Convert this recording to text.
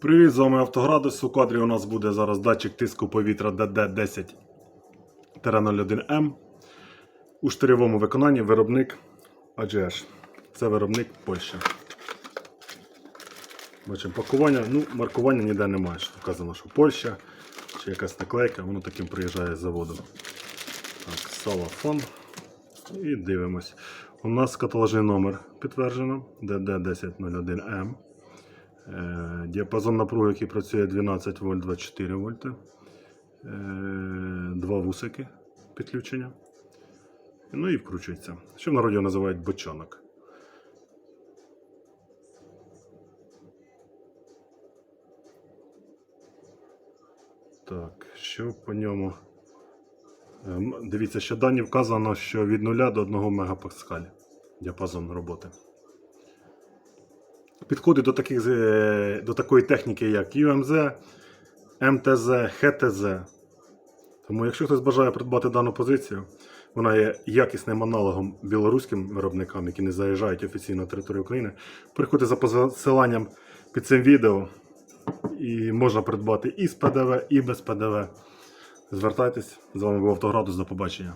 Привіт, з вами Автоградус. У кадрі у нас буде зараз датчик тиску повітря DD10-01M. У штирьовому виконанні виробник AGS. Це виробник Польща. Бачимо пакування. Ну, маркування ніде немає. Вказано, що Польща чи якась наклейка, воно таким приїжджає з заводу. Так, салафон. І дивимось. У нас каталожний номер підтверджено DD1001M. Е, Діапазон напруги, який працює 12 вольт 24 вольти. Е, Два вусики підключення. Ну і вкручується. Що в народі називають бочонок. Так, що по ньому? Е, Дивіться, що дані вказано, що від 0 до 1 мегапаскаль діапазон роботи. Підходить до, таких, е, до такої техніки, як UMZ, МТЗ, ХТЗ. Тому, якщо хтось бажає придбати дану позицію, вона є якісним аналогом білоруським виробникам, які не заїжджають офіційно на територію України. Приходьте за посиланням під цим відео і можна придбати і з ПДВ, і без ПДВ. Звертайтесь, з вами був Автоградус, до побачення.